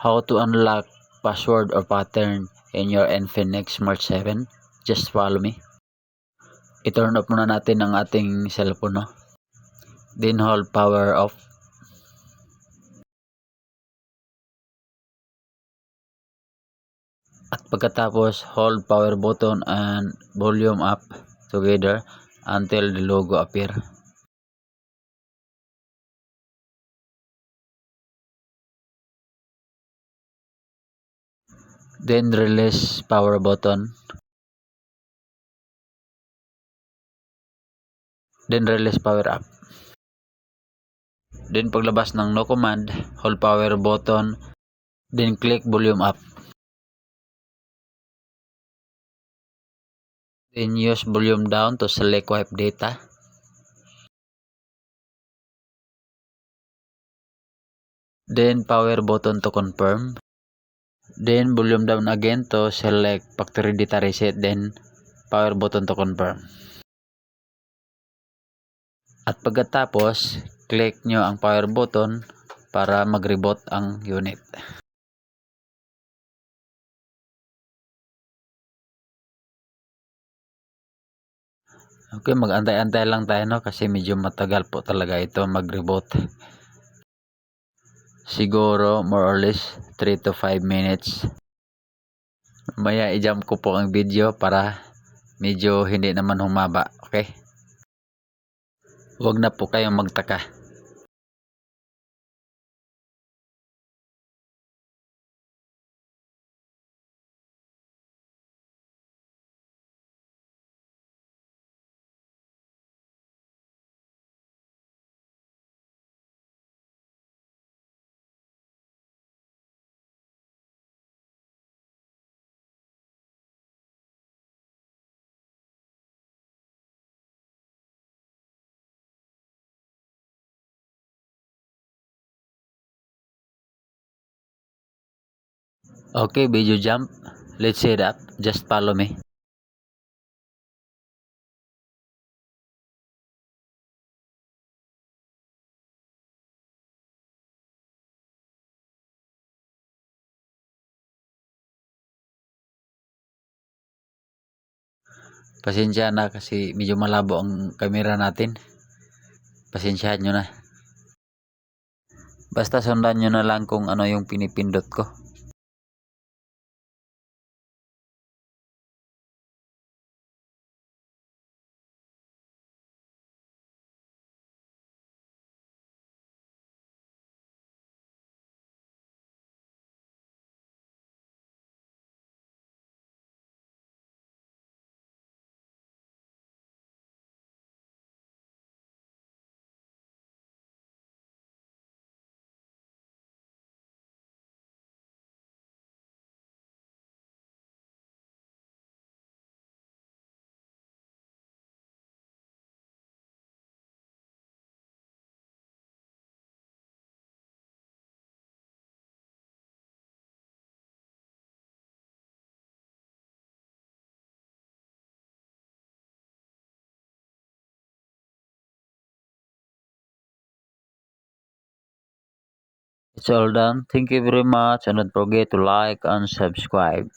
How to unlock password or pattern in your Infinix Smart 7? Just follow me. I-turn off muna natin ang ating cellphone. No? Then hold power off. At pagkatapos, hold power button and volume up together until the logo appear. Then release power button. Then release power up. Then paglabas ng no command, hold power button, then click volume up. Then use volume down to select wipe data. Then power button to confirm. Then volume down again to select factory data reset. Then power button to confirm. At pagkatapos, click nyo ang power button para mag-reboot ang unit. Okay, mag-antay-antay lang tayo no kasi medyo matagal po talaga ito mag-reboot. Siguro more or less 3 to 5 minutes. Maya i-jump ko po ang video para medyo hindi naman humaba. Okay? Huwag na po kayong magtaka. Okay, video jump. Let's set up. Just follow me. Pasensya na kasi medyo malabo ang camera natin. Pasensyahan nyo na. Basta sundan nyo na lang kung ano yung pinipindot ko. It's all done. Thank you very much and don't forget to like and subscribe.